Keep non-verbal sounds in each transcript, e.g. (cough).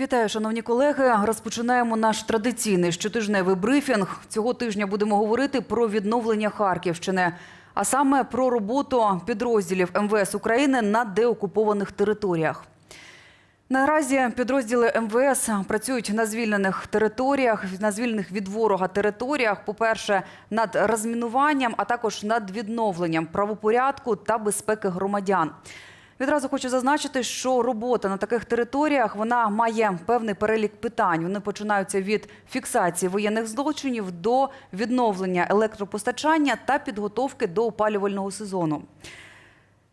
Вітаю, шановні колеги. Розпочинаємо наш традиційний щотижневий брифінг. Цього тижня будемо говорити про відновлення Харківщини, а саме про роботу підрозділів МВС України на деокупованих територіях. Наразі підрозділи МВС працюють на звільнених територіях, на звільнених від ворога територіях. По-перше, над розмінуванням, а також над відновленням правопорядку та безпеки громадян. Відразу хочу зазначити, що робота на таких територіях вона має певний перелік питань. Вони починаються від фіксації воєнних злочинів до відновлення електропостачання та підготовки до опалювального сезону.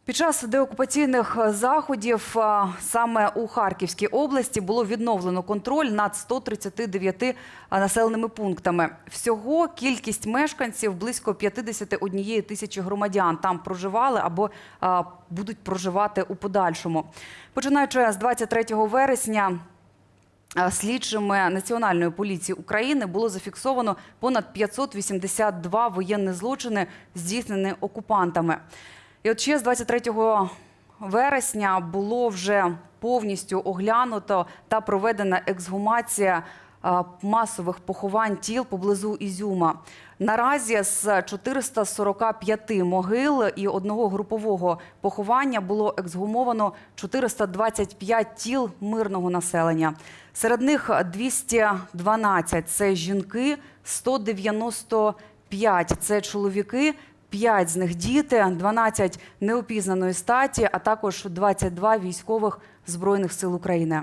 Під час деокупаційних заходів саме у Харківській області було відновлено контроль над 139 населеними пунктами. Всього кількість мешканців близько 51 тисячі громадян там проживали або будуть проживати у подальшому. Починаючи з 23 вересня. Слідчими Національної поліції України було зафіксовано понад 582 воєнні злочини, здійснені окупантами. І от ще з 23 вересня було вже повністю оглянуто та проведена ексгумація масових поховань тіл поблизу Ізюма. Наразі з 445 могил і одного групового поховання було ексгумовано 425 тіл мирного населення. Серед них 212 – це жінки, 195 – це чоловіки, 5 з них діти, 12 неопізнаної статі, а також 22 військових Збройних сил України.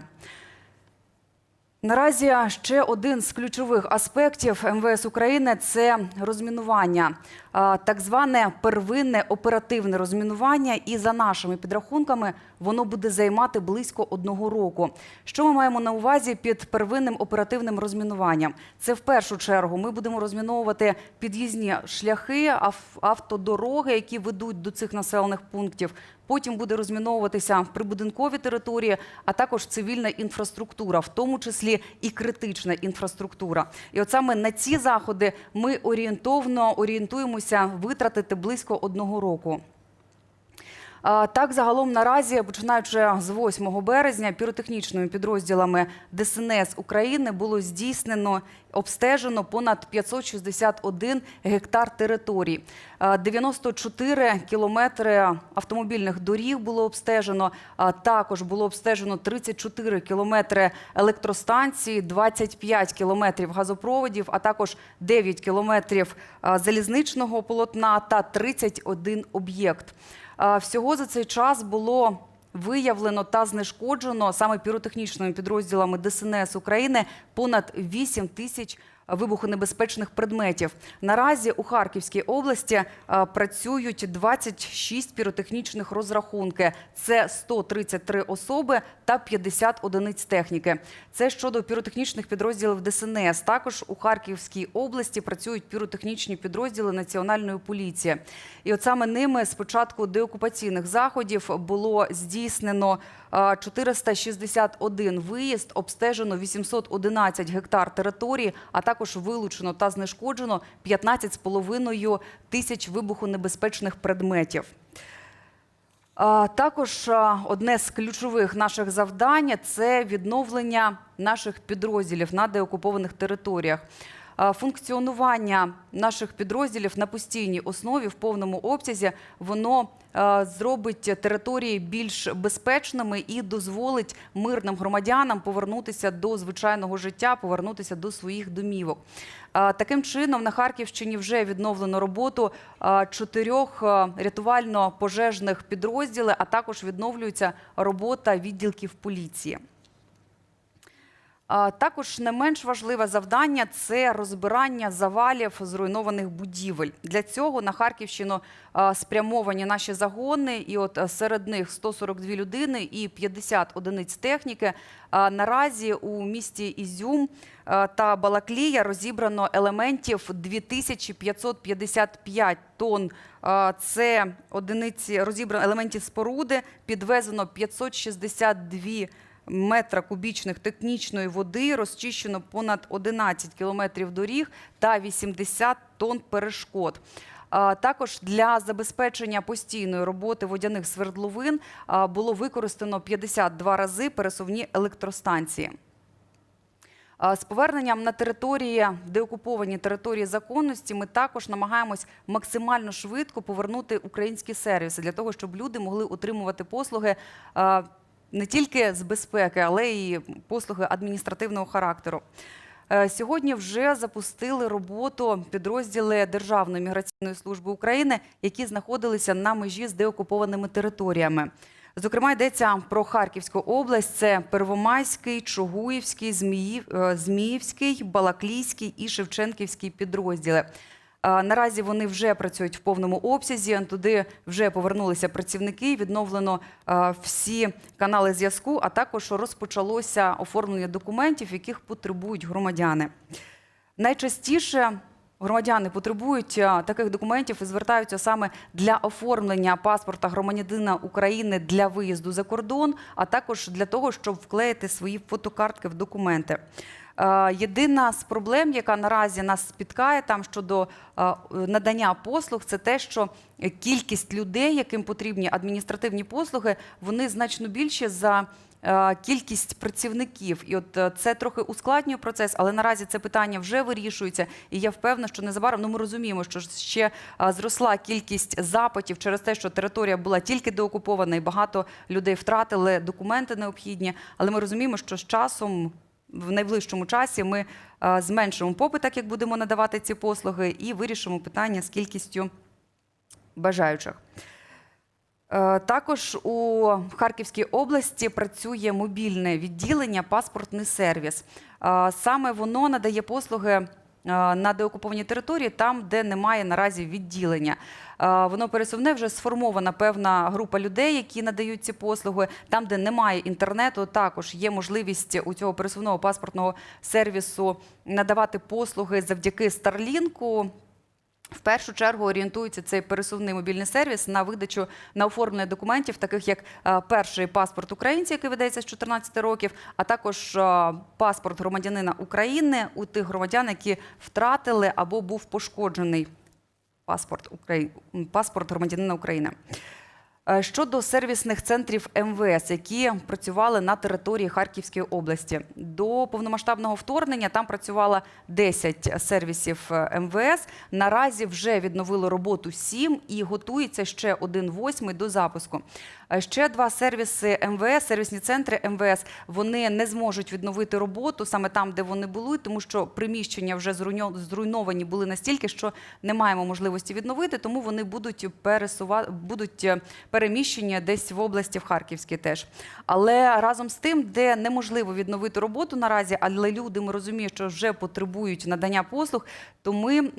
Наразі ще один з ключових аспектів МВС України це розмінування, так зване первинне оперативне розмінування. І за нашими підрахунками воно буде займати близько одного року. Що ми маємо на увазі під первинним оперативним розмінуванням? Це в першу чергу ми будемо розміновувати під'їзні шляхи, автодороги, які ведуть до цих населених пунктів. Потім буде розміновуватися прибудинкові території, а також цивільна інфраструктура, в тому числі і критична інфраструктура. І от саме на ці заходи ми орієнтовно орієнтуємося витратити близько одного року. Так, загалом наразі, починаючи з 8 березня, піротехнічними підрозділами ДСНС України було здійснено обстежено понад 561 гектар територій. А, 94 кілометри автомобільних доріг було обстежено. Також було обстежено 34 кілометри електростанцій, 25 кілометрів газопроводів, а також 9 кілометрів залізничного полотна та 31 об'єкт. Всього за цей час було виявлено та знешкоджено саме піротехнічними підрозділами ДСНС України понад 8 тисяч вибухонебезпечних предметів. Наразі у Харківській області а, працюють 26 піротехнічних розрахунки. Це 133 особи та 50 одиниць техніки. Це щодо піротехнічних підрозділів ДСНС. Також у Харківській області працюють піротехнічні підрозділи Національної поліції. І от саме ними з початку деокупаційних заходів було здійснено 461 виїзд, обстежено 811 гектар території, а також вилучено та знешкоджено 15,5 тисяч вибухонебезпечних предметів. Також одне з ключових наших завдань це відновлення наших підрозділів на деокупованих територіях. Функціонування наших підрозділів на постійній основі в повному обсязі воно зробить території більш безпечними і дозволить мирним громадянам повернутися до звичайного життя, повернутися до своїх домівок. Таким чином, на Харківщині вже відновлено роботу чотирьох рятувально-пожежних підрозділів, а також відновлюється робота відділків поліції. Також не менш важливе завдання це розбирання завалів зруйнованих будівель. Для цього на Харківщину спрямовані наші загони, і от серед них 142 людини і 50 одиниць техніки. Наразі у місті Ізюм та Балаклія розібрано елементів 2555 тонн. Це одиниці розібрано елементів споруди, підвезено 562 метра кубічних технічної води, розчищено понад 11 кілометрів доріг та 80 тонн перешкод. Також для забезпечення постійної роботи водяних свердловин було використано 52 рази пересувні електростанції. З поверненням на території, деокуповані території законності, ми також намагаємось максимально швидко повернути українські сервіси для того, щоб люди могли отримувати послуги не тільки з безпеки, але й послуги адміністративного характеру. Е, Сьогодні вже запустили роботу підрозділи Державної міграційної служби України, які знаходилися на межі з деокупованими територіями. Зокрема, йдеться про Харківську область. Це Первомайський, Чугуївський, Зміїв, е, Зміївський, Балаклійський і Шевченківський підрозділи. Наразі вони вже працюють в повному обсязі. Туди вже повернулися працівники. Відновлено всі канали зв'язку, а також розпочалося оформлення документів, яких потребують громадяни. Найчастіше громадяни потребують таких документів і звертаються саме для оформлення паспорта громадянина України для виїзду за кордон, а також для того, щоб вклеїти свої фотокартки в документи. Е, Єдина з проблем, яка наразі нас спіткає там щодо е, надання послуг, це те, що кількість людей, яким потрібні адміністративні послуги, вони значно більші за е, кількість працівників. І от це трохи ускладнює процес, але наразі це питання вже вирішується. І я впевнена, що незабаром ну, ми розуміємо, що ще зросла кількість запитів через те, що територія була тільки деокупована, і багато людей втратили документи необхідні. Але ми розуміємо, що з часом. В найближчому часі ми е, зменшимо попит, так як будемо надавати ці послуги, і вирішимо питання з кількістю бажаючих. Е, Також у Харківській області працює мобільне відділення паспортний сервіс. Е, Саме воно надає послуги на деокупованій території, там, де немає наразі відділення. Е, Воно пересувне вже сформована певна група людей, які надають ці послуги. Там, де немає інтернету, також є можливість у цього пересувного паспортного сервісу надавати послуги завдяки Старлінку. В першу чергу орієнтується цей пересувний мобільний сервіс на видачу на оформлення документів, таких як е, перший паспорт українця, який видається з 14 років, а також е, паспорт громадянина України у тих громадян, які втратили або був пошкоджений паспорт паспорт громадянина України. Е, Щодо сервісних центрів МВС, які працювали на території Харківської області, до повномасштабного вторгнення там працювало 10 сервісів е, МВС. Наразі вже відновили роботу 7 і готується ще один восьмий до запуску. Е, Ще два сервіси МВС, сервісні центри МВС, вони не зможуть відновити роботу саме там, де вони були, тому що приміщення вже зруйновані були настільки, що не маємо можливості відновити, тому вони будуть пересува... будуть е, переміщені десь в області в Харківській теж. Але разом з тим, де неможливо відновити роботу наразі, але люди ми розуміємо, що вже потребують надання послуг, то ми е,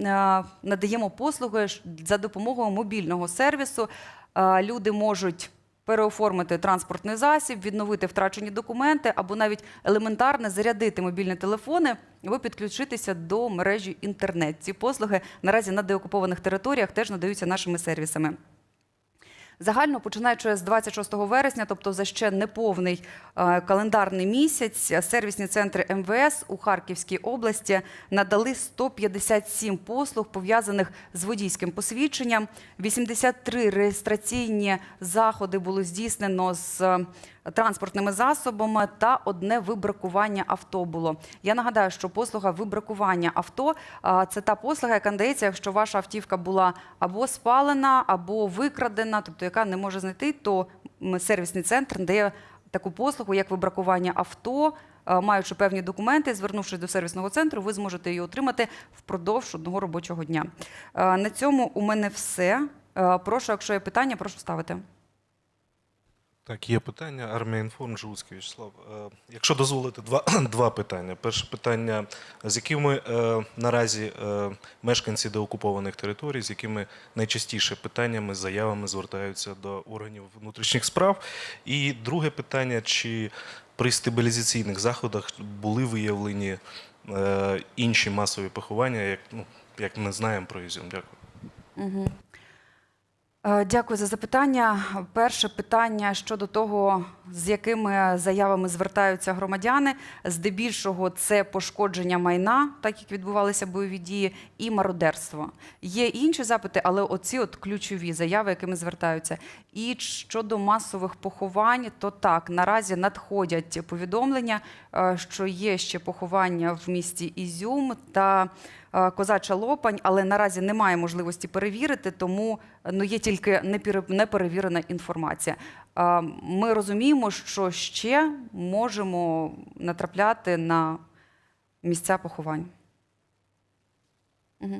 надаємо послуги за допомогою мобільного сервісу. Е, люди можуть переоформити транспортний засіб, відновити втрачені документи або навіть елементарно зарядити мобільні телефони або підключитися до мережі інтернет. Ці послуги наразі на деокупованих територіях теж надаються нашими сервісами. Загально починаючи з 26 вересня, тобто за ще неповний е, календарний місяць, сервісні центри МВС у Харківській області надали 157 послуг пов'язаних з водійським посвідченням. 83 реєстраційні заходи було здійснено з транспортними засобами та одне вибракування авто було. Я нагадаю, що послуга вибракування авто це та послуга, яка надається, якщо ваша автівка була або спалена, або викрадена, тобто яка не може знайти, то сервісний центр надає таку послугу, як вибракування авто. Маючи певні документи, звернувшись до сервісного центру, ви зможете її отримати впродовж одного робочого дня. На цьому у мене все. Прошу, якщо є питання, прошу ставити. Так, є питання. Армія інформ, Жуцький Вячеслав. Е, Якщо дозволите, два, (clears throat) два питання. Перше питання, з якими е, наразі е, мешканці деокупованих територій, з якими найчастіше питаннями, заявами звертаються до органів внутрішніх справ. І друге питання, чи при стабілізаційних заходах були виявлені інші масові поховання, як, ну, як ми знаємо про Ізюм? Дякую. Е, Дякую за запитання. Перше питання щодо того, з якими заявами звертаються громадяни. Здебільшого це пошкодження майна, так як відбувалися бойові дії, і мародерство. Є інші запити, але оці от ключові заяви, якими звертаються. І щодо масових поховань, то так наразі надходять повідомлення, е, що є ще поховання в місті Ізюм та е, Козача Лопань, але наразі немає можливості перевірити, тому ну є тільки неперевірена інформація. Е, Ми розуміємо, що ще можемо натрапляти на місця поховань. Угу.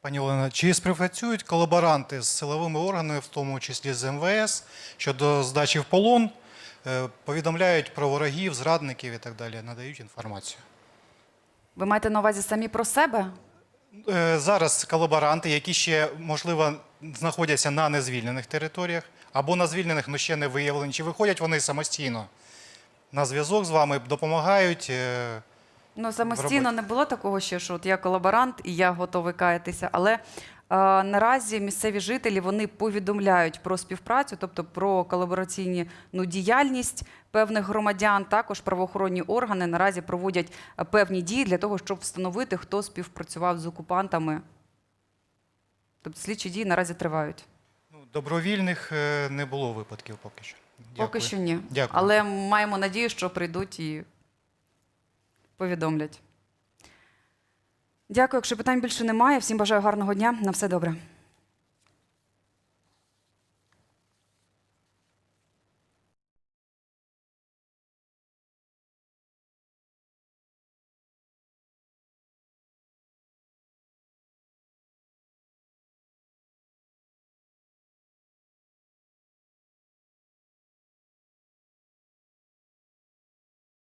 Пані Олена, чи співпрацюють колаборанти з силовими органами, в тому числі з МВС, щодо здачі в полон, е, повідомляють про ворогів, зрадників і так далі, надають інформацію. Ви маєте на увазі самі про себе? Е, Зараз колаборанти, які ще, можливо, знаходяться на незвільнених територіях або на звільнених, але ще не виявлені, чи виходять вони самостійно на зв'язок з вами, допомагають. е, Ну, самостійно не було такого ще, що от я колаборант і я готовий каятися. Але наразі місцеві жителі вони повідомляють про співпрацю, тобто про колабораційну ну, діяльність певних громадян. Також правоохоронні органи наразі проводять е, певні дії для того, щоб встановити, хто співпрацював з окупантами. Тобто слідчі дії наразі тривають. Ну, добровільних е, не було випадків поки що. Дякую. Поки що ні. Дякую. Але маємо надію, що прийдуть і повідомлять. Дякую. Якщо питань більше немає, всім бажаю гарного дня. На все добре.